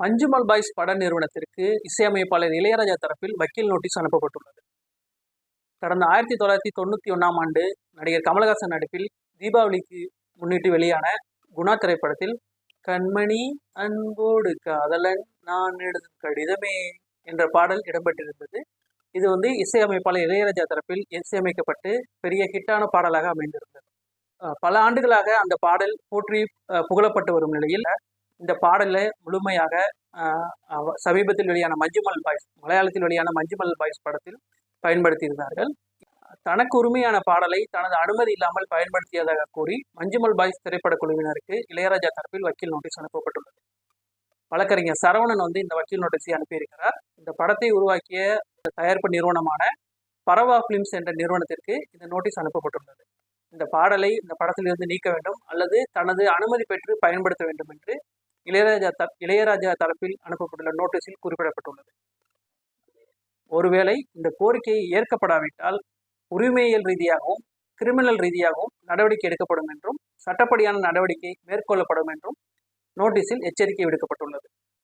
Manjummel boys பட நிறுவனத்திற்கு இசையமைப்பாளர் இளையராஜா தரப்பில் வக்கீல் நோட்டீஸ் அனுப்பப்பட்டுள்ளது. கடந்த ஆயிரத்தி தொள்ளாயிரத்தி தொண்ணூற்றி ஒன்றாம் ஆண்டு நடிகர் கமலஹாசன் நடிப்பில் தீபாவளிக்கு முன்னிட்டு வெளியான குணா திரைப்படத்தில் கண்மணி அன்போடு காதலன் நான் எழுதும் கடிதமே என்ற பாடல் இடம்பெற்றிருந்தது. இது வந்து இசையமைப்பாளர் இளையராஜா தரப்பில் இசையமைக்கப்பட்டு பெரிய ஹிட்டான பாடலாக அமைந்திருந்தது. பல ஆண்டுகளாக அந்த பாடல் போற்றி புகழப்பட்டு வரும் நிலையில் இந்த பாடலை முழுமையாக சமீபத்தில் வெளியான மஞ்சுமல் பாய்ஸ் மலையாளத்தில் வெளியான மஞ்சுமல் பாய்ஸ் படத்தில் பயன்படுத்தியிருந்தார்கள். தனக்கு உரிமையான பாடலை தனது அனுமதி இல்லாமல் பயன்படுத்தியதாக கூறி மஞ்சுமல் பாய்ஸ் திரைப்பட குழுவினருக்கு இளையராஜா தரப்பில் வக்கீல் நோட்டீஸ் அனுப்பப்பட்டுள்ளது. வழக்கறிஞர் சரவணன் வந்து இந்த வக்கீல் நோட்டீஸை அனுப்பியிருக்கிறார். இந்த படத்தை உருவாக்கிய தயாரிப்பு நிறுவனமான பரவா பிலிம்ஸ் என்ற நிறுவனத்திற்கு இந்த நோட்டீஸ் அனுப்பப்பட்டுள்ளது. இந்த பாடலை இந்த படத்திலிருந்து நீக்க வேண்டும் அல்லது தனது அனுமதி பெற்று பயன்படுத்த வேண்டும் என்று இளையராஜா த இளையராஜா தரப்பில் அனுப்பப்பட்டுள்ள நோட்டீஸில் குறிப்பிடப்பட்டுள்ளது. ஒருவேளை இந்த கோரிக்கை ஏற்கப்படாவிட்டால் உரிமையியல் ரீதியாகவும் கிரிமினல் ரீதியாகவும் நடவடிக்கை எடுக்கப்படும் என்றும் சட்டப்படியான நடவடிக்கை மேற்கொள்ளப்படும் என்றும் நோட்டீஸில் எச்சரிக்கை விடுக்கப்பட்டுள்ளது.